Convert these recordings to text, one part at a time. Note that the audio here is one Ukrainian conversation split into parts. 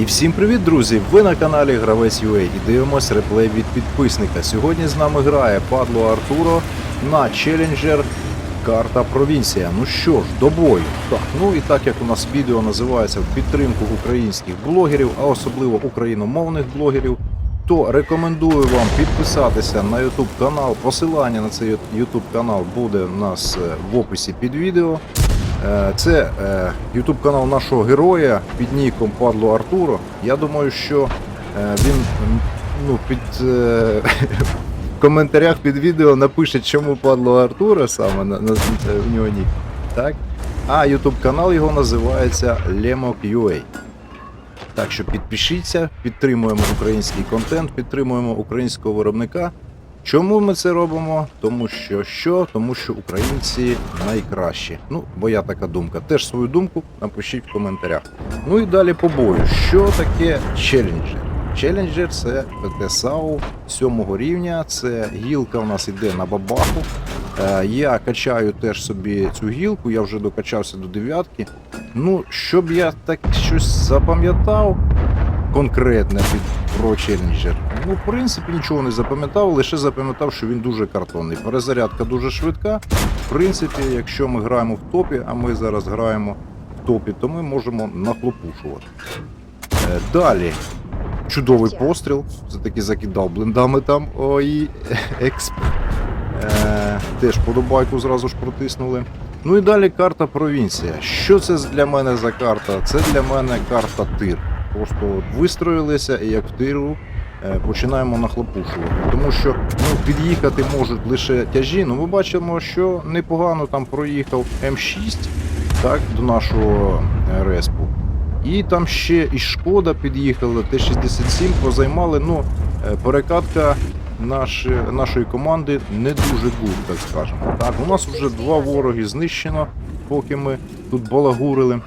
І всім привіт, друзі! Ви на каналі Гравець UA і дивимось реплей від підписника. Сьогодні з нами грає Падло Артуро на Challenger Карта Провінція. Ну що ж, до бою. Так, ну і так як у нас відео називається в підтримку українських блогерів, а особливо україномовних блогерів, то рекомендую вам підписатися на YouTube канал. Посилання на цей YouTube канал буде у нас е, в описі під відео. Е, Це е, YouTube канал нашого героя під ніком Падло Артуро. Я думаю, що е, він ну, під е, в коментарях під відео напише, чому Падло Артуро саме на, на, в нього нік. Так? А YouTube канал його називається Lemok.ua. Так що підпишіться, підтримуємо український контент, підтримуємо українського виробника. Чому ми це робимо? Тому що що? Тому що українці найкращі. Ну, моя така думка. Теж свою думку напишіть в коментарях. Ну і далі по бою. Що таке челенджер? Челенджер це ПТ-САУ 7 рівня. Це гілка у нас іде на бабаху. Е, Я качаю теж собі цю гілку, я вже докачався до дев'ятки. Ну, щоб я так щось запам'ятав конкретне під про челенджер. Ну, в принципі, нічого не запам'ятав, лише запам'ятав, що він дуже картонний. Перезарядка дуже швидка. В принципі, якщо ми граємо в топі, а ми зараз граємо в топі, то ми можемо нахлопушувати. Е, Далі. Чудовий постріл. Все-таки закидав блиндами там. Ой, експ. Е, теж подобайку зразу ж протиснули. Ну і далі карта провінція. Що це для мене за карта? Це для мене карта тир. Просто вистроїлися і як в тиру е, починаємо нахлопушувати. Тому що ну, під'їхати можуть лише тяжі. Ну ми бачимо, що непогано там проїхав М6 так, до нашого е, респу. І там ще і шкода під'їхала, Т-67 позаймали. Ну, е, перекатка наші, нашої команди не дуже гуд, так скажемо. Так, у нас вже два вороги знищено, поки ми тут балагурили.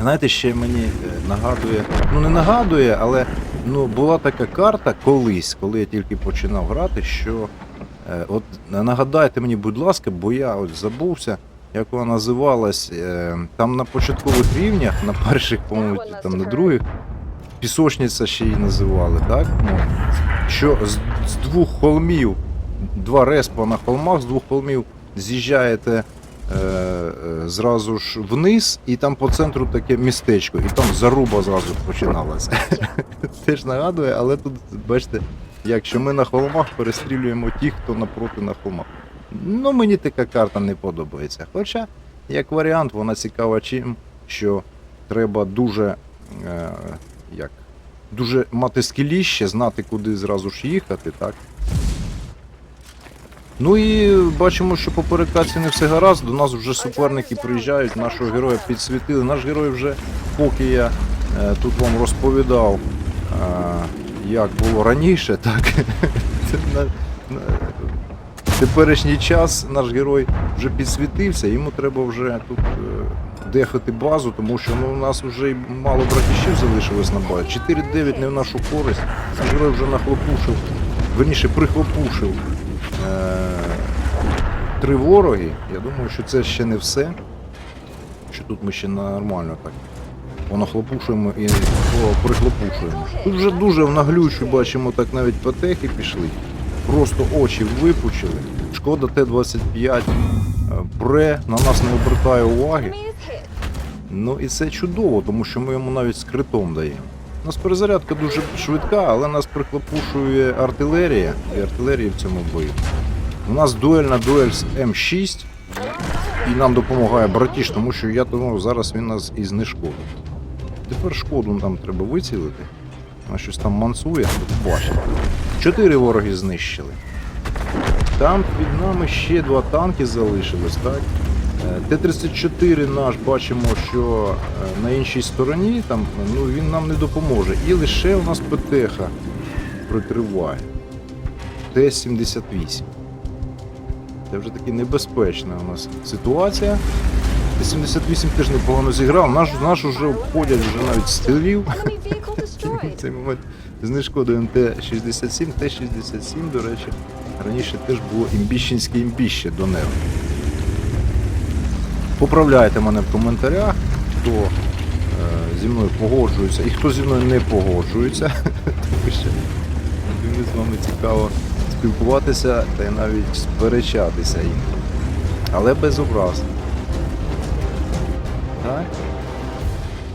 Знаєте, ще мені е, нагадує, ну не нагадує, але ну, була така карта колись, коли я тільки починав грати, що е, от нагадайте мені, будь ласка, бо я от забувся, як вона називалась. Е, там на початкових рівнях, на перших, по-моєму, там на других, пісочниця ще її називали, так? Ну, що з, з двох холмів, два респа на холмах, з двох холмів з'їжджаєте зразу ж вниз, і там по центру таке містечко, і там заруба зразу починалася. Теж нагадує, але тут, бачите, якщо ми на холмах перестрілюємо тих, хто напроти на холмах. Ну, мені така карта не подобається. Хоча, як варіант, вона цікава чим, що треба дуже. Е, як, дуже мати скіліще, знати, куди зразу ж їхати, так? Ну і бачимо, що по перекатці не все гаразд. До нас вже суперники приїжджають, нашого героя підсвітили. Наш герой вже, поки я е, тут вам розповідав, е, як було раніше, так теперішній час наш герой вже підсвітився, йому треба вже тут е, дефати базу, тому що ну, у нас вже й мало братішів залишилось на базі. 4-9 не в нашу користь. Наш герой вже нахлопушив, верніше прихлопушив три вороги. Я думаю, що це ще не все. Що тут ми ще нормально так. Понахлопушуємо і прихлопушуємо. Тут вже дуже в наглючу бачимо, так навіть патехи пішли. Просто очі випучили. Шкода Т-25 е, пре, на нас не обертає уваги. Ну і це чудово, тому що ми йому навіть з критом даємо. У нас перезарядка дуже швидка, але нас прихлопушує артилерія і артилерія в цьому бою. У нас дуельна дуель з М6, і нам допомагає братіш, тому що я думав, зараз він нас і знешкодить. Тепер шкоду нам треба вицілити. Вона щось там мансує, бачите. Чотири вороги знищили. Там під нами ще два танки залишились, так? Е, Т-34 наш бачимо, що е, на іншій стороні там, ну, він нам не допоможе. І лише у нас ПТХ прикриває. Т-78. Це вже таки небезпечна у нас ситуація. Т-78 теж непогано зіграв. Наш, наш уже обходять вже навіть стрілів. В цей момент знешкодуємо Т-67. Т-67, до речі, раніше теж було імбіщенське імбіще до неба. Поправляйте мене в коментарях, хто е, зі мною погоджуються і хто зі мною не погоджується, тому що мені з вами цікаво спілкуватися та й навіть сперечатися інколи. Але без образ. Так?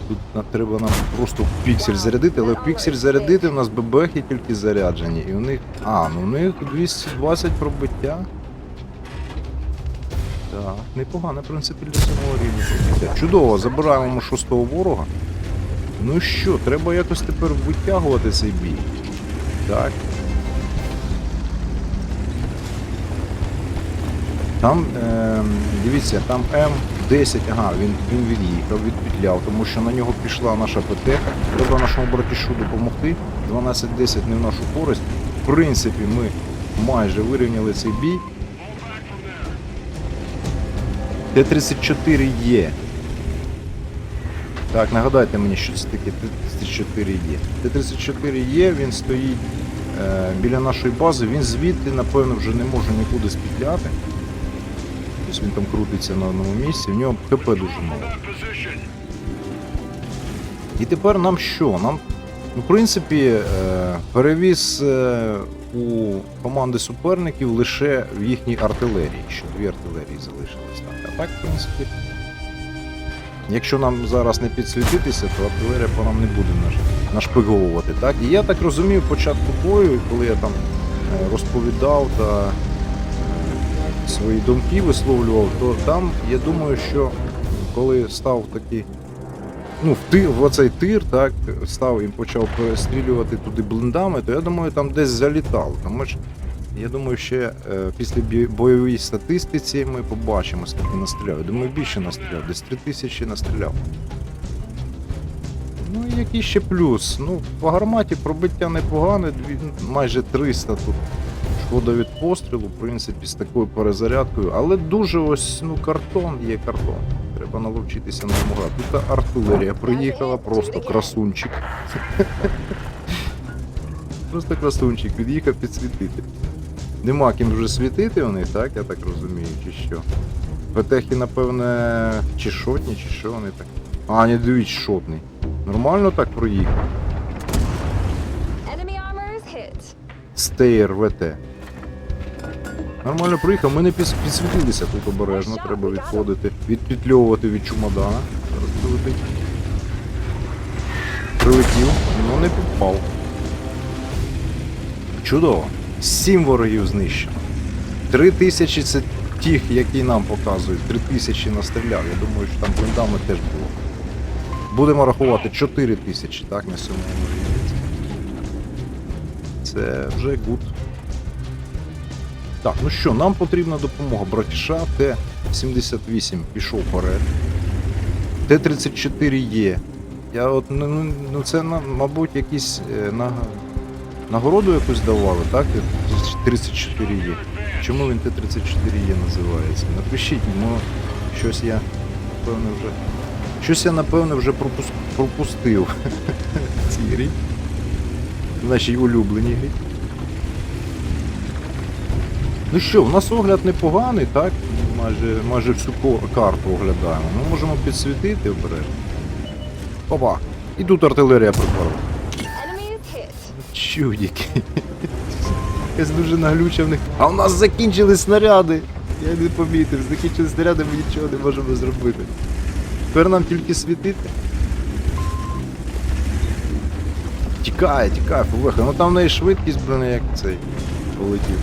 Тут треба нам просто піксель зарядити, але піксель зарядити у нас бебехи тільки заряджені. І у них. А, ну у них 220 пробиття. Так, непогано, в принципі, для самого рівня. Чудово, забираємо шостого ворога. Ну що, треба якось тепер витягувати цей бій. Так. Там, е, дивіться, там М10, ага, він, він від'їхав, відпетляв, тому що на нього пішла наша ПТ. Треба нашому братішу допомогти. 12-10 не в нашу користь. В принципі, ми майже вирівняли цей бій. Т-34 є. Так, нагадайте мені, що це таке Т-34 є. Т-34 є, він стоїть е, біля нашої бази, він звідти, напевно, вже не може нікуди спітляти. Тобто він там крутиться на одному місці, в нього КП дуже мало. І тепер нам що? Нам, ну, в принципі, е, перевіз е, у команди суперників лише в їхній артилерії, що дві артилерії залишились так. А так, в принципі, якщо нам зараз не підсвітитися, то артилерія по нам не буде нашпиговувати. Так? І я так розумів початку бою, коли я там е, розповідав та свої думки висловлював, то там я думаю, що коли став такий ну, в, тир, в оцей тир, так, став і почав перестрілювати туди блиндами, то я думаю, там десь залітало. Тому що, я думаю, ще е, після бойовій статистиці ми побачимо, скільки настріляв. Я думаю, більше настріляв, десь 3 тисячі настріляв. Ну і який ще плюс? Ну, по гарматі пробиття непогане, майже 300 тут шкода від пострілу, в принципі, з такою перезарядкою, але дуже ось, ну, картон є картон. Треба наловчитися на ньому. Тут артилерія приїхала, просто красунчик. Просто красунчик, під'їхав підсвітити. Нема ким вже світити у них, так? Я так розумію, чи що. Петехи, напевне, чи шотні, чи що вони так. А, не дивіться, шотний. Нормально так проїхав. Стейр ВТ. Нормально приїхав, ми не підсвітилися тут обережно, треба відходити, відпітльовувати від чумадана. Зараз прилетить. Прилетів, але не попав. Чудово. Сім ворогів знищено. Три тисячі це ті, які нам показують. Три тисячі настріляв. Я думаю, що там блиндами теж було. Будемо рахувати 4 тисячі, так, на сьомому рівні. Це вже гуд. Так, ну що, нам потрібна допомога братіша. Т-78 пішов вперед. Т-34 є. Я от, ну, ну, ну це, мабуть, якісь е, на, нагороду якусь давали, так? Т-34 є. Чому він Т-34 є називається? Напишіть, ну, щось я, напевно, вже. Щось я, напевно, вже пропус- пропустив в цій грі. В нашій улюбленій. Ну що, у нас огляд непоганий, так? Майже, майже всю карту оглядаємо. Ми можемо підсвітити обережно. Опа! І тут артилерія is. Чудики. Якась дуже наглюча в них. А у нас закінчились снаряди. Я не помітив, закінчились снаряди, ми нічого не можемо зробити. Тепер нам тільки світити. Тікає, тікає, Фувеха. Ну там в неї швидкість, блин, як цей полетів.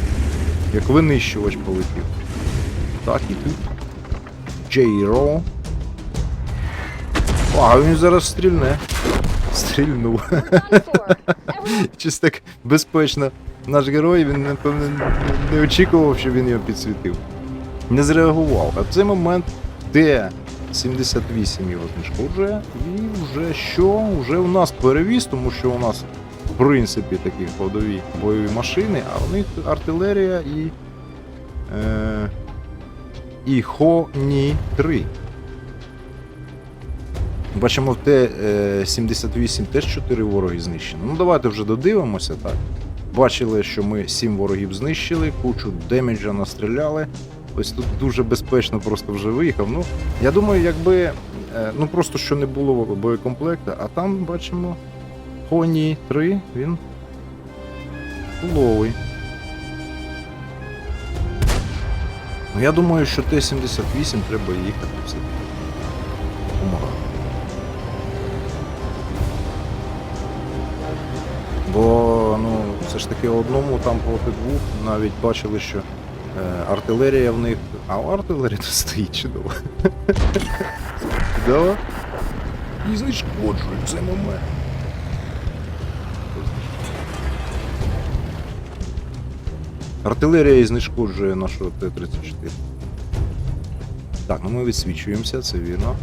Як винищувач полетів. Так, і тут. Джейро. А, він зараз стрільне. Стрільнув. Щось так безпечно. Наш герой, він, напевно, не очікував, що він його підсвітив. Не зреагував. А в цей момент Т-78 його знешкоджує. І вже що? Вже у нас перевіз, тому що у нас, в принципі, такі ходові бойові машини, а у них артилерія і. Е, і Хоні-3. Бачимо в Т-78 теж 4 вороги знищено. Ну давайте вже додивимося так. Бачили, що ми 7 ворогів знищили, кучу демеджа настріляли. Ось тут дуже безпечно просто вже виїхав. Ну, я думаю, якби Е, Ну просто що не було боєкомплекта, а там бачимо Хоні 3, він ловий. Ну я думаю, що Т-78 треба їхати все. Помагати. Бо ну, все ж таки одному там проти двох навіть бачили, що е, артилерія в них. А у артилерії тут стоїть чудово. Чудово. І знешкоджує цей момент. Артилерія і знешкоджує нашого Т-34. Так, ну ми відсвічуємося, це вірно.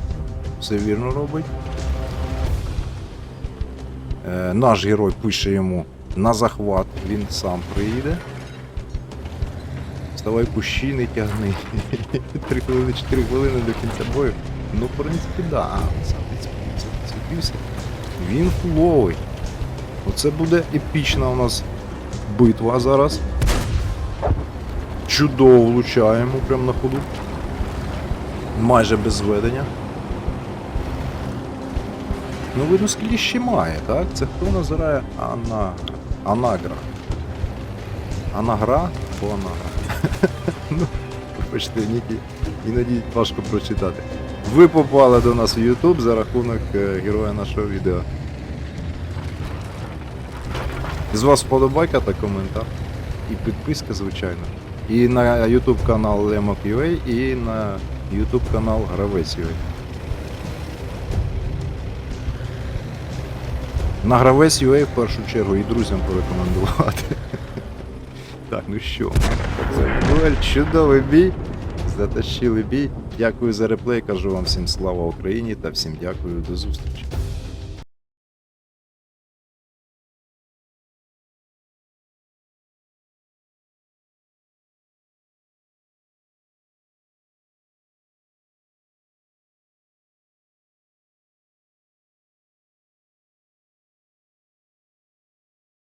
Все вірно робить. Е, наш герой пише йому на захват, він сам приїде. Вставай кущі, не тягни. Три хвилини, 4 хвилини до кінця бою. Ну, в принципі, да. Підсвітився. Він фуловий. Оце буде епічна у нас битва зараз. Чудово влучаємо прямо на ходу. Майже без зведення. Ну, видно, скільки ще має, так? Це хто назирає Ана... Анагра. Анагра або Анагра. ну, вибачте, іноді важко прочитати. Ви попали до нас в YouTube за рахунок е, героя нашого відео. З вас вподобайка та коментар. І підписка, звичайно. І на YouTube канал Lemok.ua, і на YouTube канал Гравець.ua. На гравець UA в першу чергу і друзям порекомендувати. Так, ну що, дуель, чудовий бій. Затащили бій. Дякую за реплей. Кажу вам всім слава Україні та всім дякую до зустрічі.